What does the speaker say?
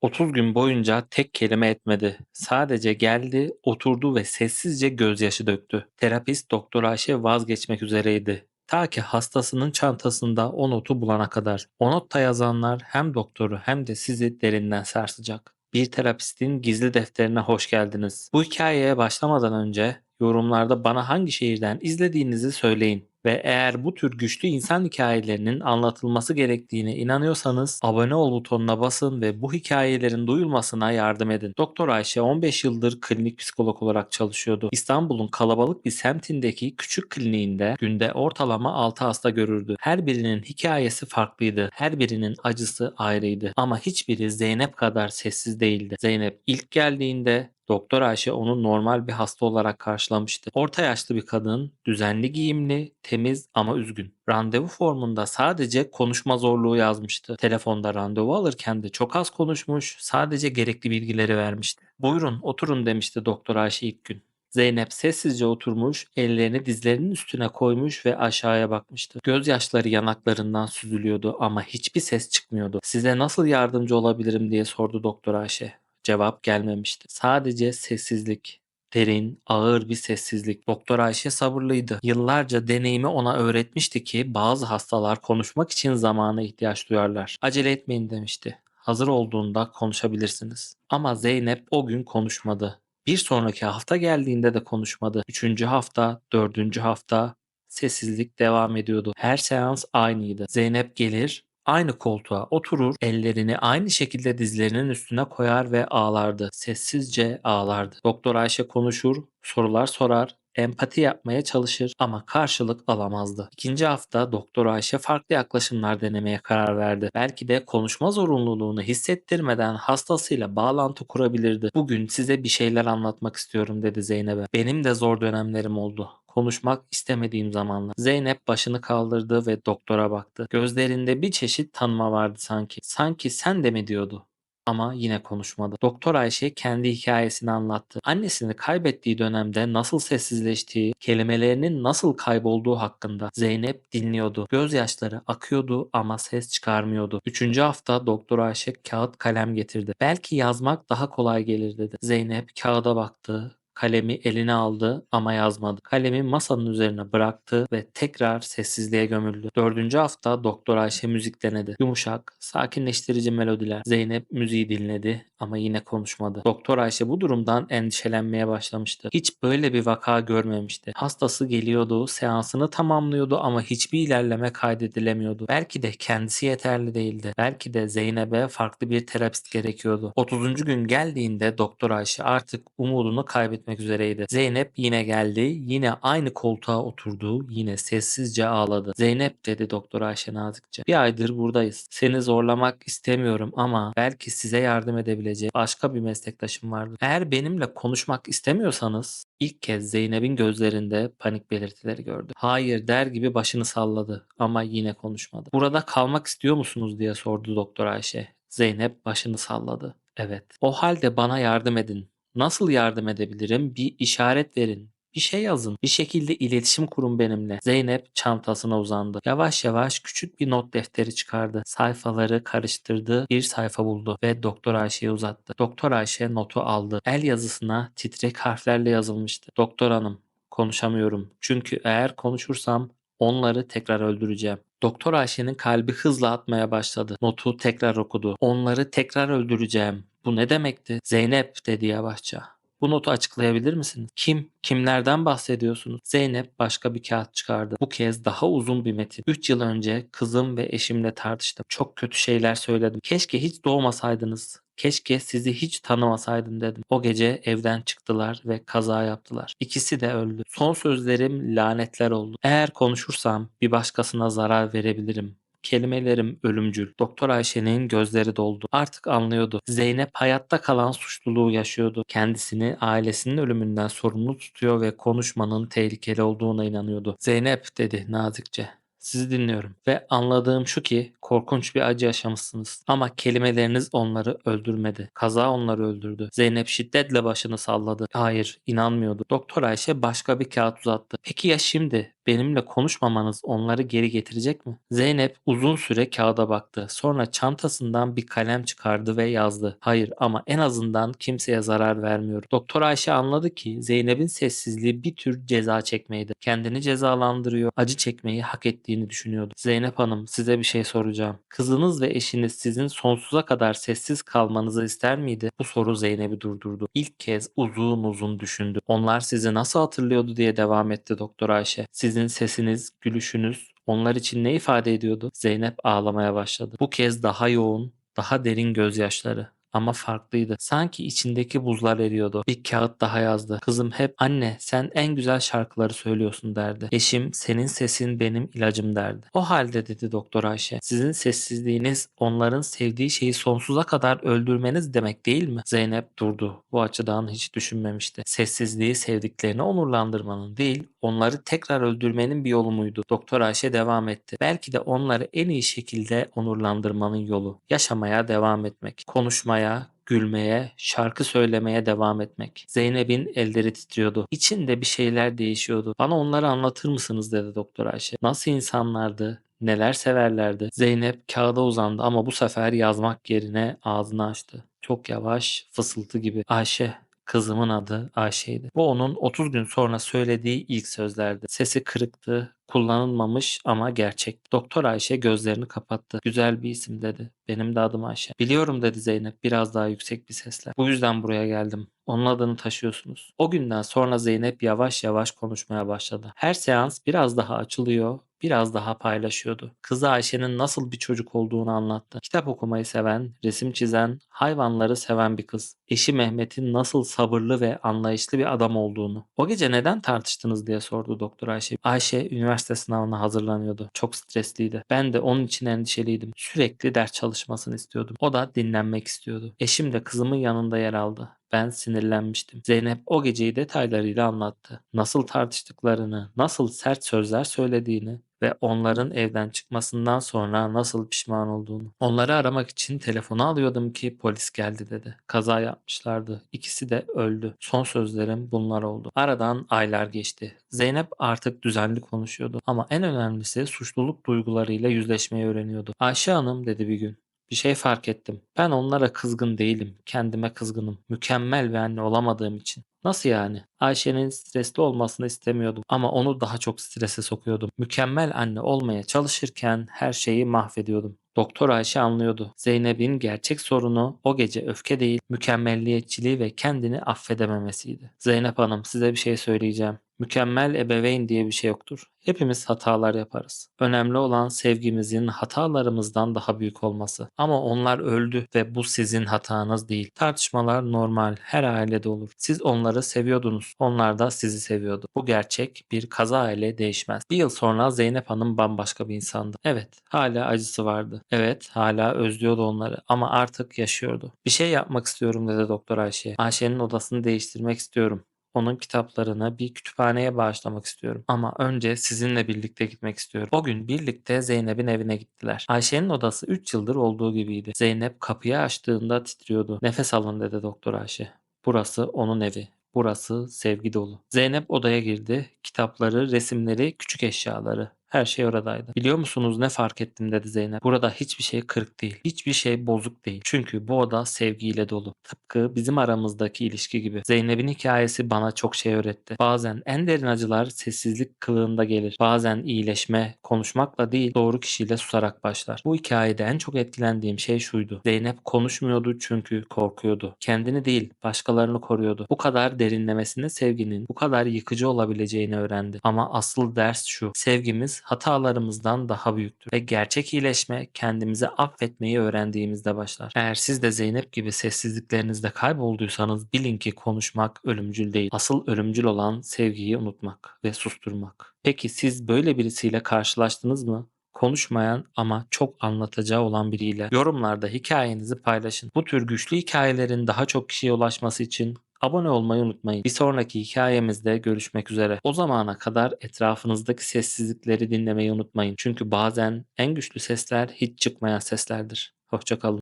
30 gün boyunca tek kelime etmedi. Sadece geldi, oturdu ve sessizce gözyaşı döktü. Terapist Doktor Ayşe vazgeçmek üzereydi. Ta ki hastasının çantasında o notu bulana kadar. O notta yazanlar hem doktoru hem de sizi derinden sarsacak. Bir terapistin gizli defterine hoş geldiniz. Bu hikayeye başlamadan önce yorumlarda bana hangi şehirden izlediğinizi söyleyin. Ve eğer bu tür güçlü insan hikayelerinin anlatılması gerektiğine inanıyorsanız abone ol butonuna basın ve bu hikayelerin duyulmasına yardım edin. Doktor Ayşe 15 yıldır klinik psikolog olarak çalışıyordu. İstanbul'un kalabalık bir semtindeki küçük kliniğinde günde ortalama 6 hasta görürdü. Her birinin hikayesi farklıydı. Her birinin acısı ayrıydı. Ama hiçbiri Zeynep kadar sessiz değildi. Zeynep ilk geldiğinde Doktor Ayşe onu normal bir hasta olarak karşılamıştı. Orta yaşlı bir kadın, düzenli giyimli, temiz ama üzgün. Randevu formunda sadece konuşma zorluğu yazmıştı. Telefonda randevu alırken de çok az konuşmuş, sadece gerekli bilgileri vermişti. Buyurun oturun demişti Doktor Ayşe ilk gün. Zeynep sessizce oturmuş, ellerini dizlerinin üstüne koymuş ve aşağıya bakmıştı. Gözyaşları yanaklarından süzülüyordu ama hiçbir ses çıkmıyordu. Size nasıl yardımcı olabilirim diye sordu Doktor Ayşe. Cevap gelmemişti. Sadece sessizlik. Derin, ağır bir sessizlik. Doktor Ayşe sabırlıydı. Yıllarca deneyimi ona öğretmişti ki bazı hastalar konuşmak için zamana ihtiyaç duyarlar. Acele etmeyin demişti. Hazır olduğunda konuşabilirsiniz. Ama Zeynep o gün konuşmadı. Bir sonraki hafta geldiğinde de konuşmadı. Üçüncü hafta, dördüncü hafta sessizlik devam ediyordu. Her seans aynıydı. Zeynep gelir, aynı koltuğa oturur, ellerini aynı şekilde dizlerinin üstüne koyar ve ağlardı. Sessizce ağlardı. Doktor Ayşe konuşur, sorular sorar, empati yapmaya çalışır ama karşılık alamazdı. İkinci hafta Doktor Ayşe farklı yaklaşımlar denemeye karar verdi. Belki de konuşma zorunluluğunu hissettirmeden hastasıyla bağlantı kurabilirdi. Bugün size bir şeyler anlatmak istiyorum dedi Zeynep'e. Benim de zor dönemlerim oldu konuşmak istemediğim zamanlar. Zeynep başını kaldırdı ve doktora baktı. Gözlerinde bir çeşit tanıma vardı sanki. Sanki sen de mi diyordu ama yine konuşmadı. Doktor Ayşe kendi hikayesini anlattı. Annesini kaybettiği dönemde nasıl sessizleştiği, kelimelerinin nasıl kaybolduğu hakkında Zeynep dinliyordu. Gözyaşları akıyordu ama ses çıkarmıyordu. Üçüncü hafta Doktor Ayşe kağıt kalem getirdi. Belki yazmak daha kolay gelir dedi. Zeynep kağıda baktı, Kalemi eline aldı ama yazmadı. Kalemi masanın üzerine bıraktı ve tekrar sessizliğe gömüldü. Dördüncü hafta Doktor Ayşe müzik denedi. Yumuşak, sakinleştirici melodiler. Zeynep müziği dinledi ama yine konuşmadı. Doktor Ayşe bu durumdan endişelenmeye başlamıştı. Hiç böyle bir vaka görmemişti. Hastası geliyordu, seansını tamamlıyordu ama hiçbir ilerleme kaydedilemiyordu. Belki de kendisi yeterli değildi. Belki de Zeynep'e farklı bir terapist gerekiyordu. 30. gün geldiğinde Doktor Ayşe artık umudunu kaybetmişti etmek üzereydi. Zeynep yine geldi. Yine aynı koltuğa oturdu. Yine sessizce ağladı. Zeynep dedi Doktor Ayşe nazikçe. Bir aydır buradayız. Seni zorlamak istemiyorum ama belki size yardım edebilecek başka bir meslektaşım vardır. Eğer benimle konuşmak istemiyorsanız ilk kez Zeynep'in gözlerinde panik belirtileri gördü. Hayır der gibi başını salladı ama yine konuşmadı. Burada kalmak istiyor musunuz diye sordu Doktor Ayşe. Zeynep başını salladı. Evet. O halde bana yardım edin. Nasıl yardım edebilirim? Bir işaret verin. Bir şey yazın. Bir şekilde iletişim kurun benimle. Zeynep çantasına uzandı. Yavaş yavaş küçük bir not defteri çıkardı. Sayfaları karıştırdı. Bir sayfa buldu ve Doktor Ayşe'ye uzattı. Doktor Ayşe notu aldı. El yazısına titrek harflerle yazılmıştı. Doktor hanım konuşamıyorum. Çünkü eğer konuşursam onları tekrar öldüreceğim. Doktor Ayşe'nin kalbi hızla atmaya başladı. Notu tekrar okudu. Onları tekrar öldüreceğim. Bu ne demekti? Zeynep dedi yavaşça. Bu notu açıklayabilir misiniz? Kim? Kimlerden bahsediyorsunuz? Zeynep başka bir kağıt çıkardı. Bu kez daha uzun bir metin. 3 yıl önce kızım ve eşimle tartıştım. Çok kötü şeyler söyledim. Keşke hiç doğmasaydınız. Keşke sizi hiç tanımasaydım dedim. O gece evden çıktılar ve kaza yaptılar. İkisi de öldü. Son sözlerim lanetler oldu. Eğer konuşursam bir başkasına zarar verebilirim. Kelimelerim ölümcül. Doktor Ayşe'nin gözleri doldu. Artık anlıyordu. Zeynep hayatta kalan suçluluğu yaşıyordu. Kendisini ailesinin ölümünden sorumlu tutuyor ve konuşmanın tehlikeli olduğuna inanıyordu. Zeynep dedi nazikçe. Sizi dinliyorum ve anladığım şu ki korkunç bir acı yaşamışsınız. Ama kelimeleriniz onları öldürmedi. Kaza onları öldürdü. Zeynep şiddetle başını salladı. Hayır, inanmıyordu. Doktor Ayşe başka bir kağıt uzattı. Peki ya şimdi? Benimle konuşmamanız onları geri getirecek mi? Zeynep uzun süre kağıda baktı. Sonra çantasından bir kalem çıkardı ve yazdı. Hayır ama en azından kimseye zarar vermiyorum. Doktor Ayşe anladı ki Zeynep'in sessizliği bir tür ceza çekmeydi. Kendini cezalandırıyor, acı çekmeyi hak ettiğini düşünüyordu. Zeynep Hanım size bir şey soracağım. Kızınız ve eşiniz sizin sonsuza kadar sessiz kalmanızı ister miydi? Bu soru Zeynep'i durdurdu. İlk kez uzun uzun düşündü. Onlar sizi nasıl hatırlıyordu diye devam etti Doktor Ayşe. Sizin sesiniz, gülüşünüz onlar için ne ifade ediyordu? Zeynep ağlamaya başladı. Bu kez daha yoğun, daha derin gözyaşları. Ama farklıydı. Sanki içindeki buzlar eriyordu. Bir kağıt daha yazdı. Kızım hep anne sen en güzel şarkıları söylüyorsun derdi. Eşim senin sesin benim ilacım derdi. O halde dedi Doktor Ayşe. Sizin sessizliğiniz onların sevdiği şeyi sonsuza kadar öldürmeniz demek değil mi? Zeynep durdu. Bu açıdan hiç düşünmemişti. Sessizliği sevdiklerini onurlandırmanın değil, onları tekrar öldürmenin bir yolu muydu? Doktor Ayşe devam etti. Belki de onları en iyi şekilde onurlandırmanın yolu. Yaşamaya devam etmek. Konuşmaya, gülmeye, şarkı söylemeye devam etmek. Zeynep'in elleri titriyordu. İçinde bir şeyler değişiyordu. Bana onları anlatır mısınız dedi Doktor Ayşe. Nasıl insanlardı? Neler severlerdi? Zeynep kağıda uzandı ama bu sefer yazmak yerine ağzını açtı. Çok yavaş, fısıltı gibi. Ayşe, Kızımın adı Ayşe'ydi. Bu onun 30 gün sonra söylediği ilk sözlerdi. Sesi kırıktı, kullanılmamış ama gerçek. Doktor Ayşe gözlerini kapattı. Güzel bir isim dedi. Benim de adım Ayşe. Biliyorum dedi Zeynep biraz daha yüksek bir sesle. Bu yüzden buraya geldim. Onun adını taşıyorsunuz. O günden sonra Zeynep yavaş yavaş konuşmaya başladı. Her seans biraz daha açılıyor, biraz daha paylaşıyordu. Kızı Ayşe'nin nasıl bir çocuk olduğunu anlattı. Kitap okumayı seven, resim çizen, hayvanları seven bir kız. Eşi Mehmet'in nasıl sabırlı ve anlayışlı bir adam olduğunu. O gece neden tartıştınız diye sordu Doktor Ayşe. Ayşe üniversite sınavına hazırlanıyordu. Çok stresliydi. Ben de onun için endişeliydim. Sürekli ders çalışmasını istiyordum. O da dinlenmek istiyordu. Eşim de kızımın yanında yer aldı. Ben sinirlenmiştim. Zeynep o geceyi detaylarıyla anlattı. Nasıl tartıştıklarını, nasıl sert sözler söylediğini ve onların evden çıkmasından sonra nasıl pişman olduğunu. Onları aramak için telefonu alıyordum ki polis geldi dedi. Kaza yapmışlardı. İkisi de öldü. Son sözlerim bunlar oldu. Aradan aylar geçti. Zeynep artık düzenli konuşuyordu ama en önemlisi suçluluk duygularıyla yüzleşmeyi öğreniyordu. Ayşe Hanım dedi bir gün. Bir şey fark ettim. Ben onlara kızgın değilim. Kendime kızgınım. Mükemmel bir anne olamadığım için. Nasıl yani? Ayşe'nin stresli olmasını istemiyordum ama onu daha çok strese sokuyordum. Mükemmel anne olmaya çalışırken her şeyi mahvediyordum. Doktor Ayşe anlıyordu. Zeynep'in gerçek sorunu o gece öfke değil, mükemmelliyetçiliği ve kendini affedememesiydi. Zeynep Hanım size bir şey söyleyeceğim. Mükemmel ebeveyn diye bir şey yoktur. Hepimiz hatalar yaparız. Önemli olan sevgimizin hatalarımızdan daha büyük olması. Ama onlar öldü ve bu sizin hatanız değil. Tartışmalar normal, her ailede olur. Siz onları seviyordunuz. Onlar da sizi seviyordu. Bu gerçek bir kaza ile değişmez. Bir yıl sonra Zeynep Hanım bambaşka bir insandı. Evet, hala acısı vardı. Evet, hala özlüyordu onları ama artık yaşıyordu. Bir şey yapmak istiyorum dedi Doktor Ayşe. Ayşe'nin odasını değiştirmek istiyorum. Onun kitaplarını bir kütüphaneye bağışlamak istiyorum. Ama önce sizinle birlikte gitmek istiyorum. O gün birlikte Zeynep'in evine gittiler. Ayşe'nin odası 3 yıldır olduğu gibiydi. Zeynep kapıyı açtığında titriyordu. Nefes alın dedi Doktor Ayşe. Burası onun evi. Burası sevgi dolu. Zeynep odaya girdi. Kitapları, resimleri, küçük eşyaları. Her şey oradaydı. Biliyor musunuz ne fark ettim dedi Zeynep. Burada hiçbir şey kırık değil. Hiçbir şey bozuk değil. Çünkü bu oda sevgiyle dolu. Tıpkı bizim aramızdaki ilişki gibi. Zeynep'in hikayesi bana çok şey öğretti. Bazen en derin acılar sessizlik kılığında gelir. Bazen iyileşme konuşmakla değil doğru kişiyle susarak başlar. Bu hikayede en çok etkilendiğim şey şuydu. Zeynep konuşmuyordu çünkü korkuyordu. Kendini değil başkalarını koruyordu. Bu kadar derinlemesine sevginin bu kadar yıkıcı olabileceğini öğrendi. Ama asıl ders şu. Sevgimiz hatalarımızdan daha büyüktür ve gerçek iyileşme kendimizi affetmeyi öğrendiğimizde başlar. Eğer siz de Zeynep gibi sessizliklerinizde kaybolduysanız bilin ki konuşmak ölümcül değil. Asıl ölümcül olan sevgiyi unutmak ve susturmak. Peki siz böyle birisiyle karşılaştınız mı? konuşmayan ama çok anlatacağı olan biriyle yorumlarda hikayenizi paylaşın. Bu tür güçlü hikayelerin daha çok kişiye ulaşması için Abone olmayı unutmayın. Bir sonraki hikayemizde görüşmek üzere. O zamana kadar etrafınızdaki sessizlikleri dinlemeyi unutmayın. Çünkü bazen en güçlü sesler hiç çıkmayan seslerdir. Hoşçakalın.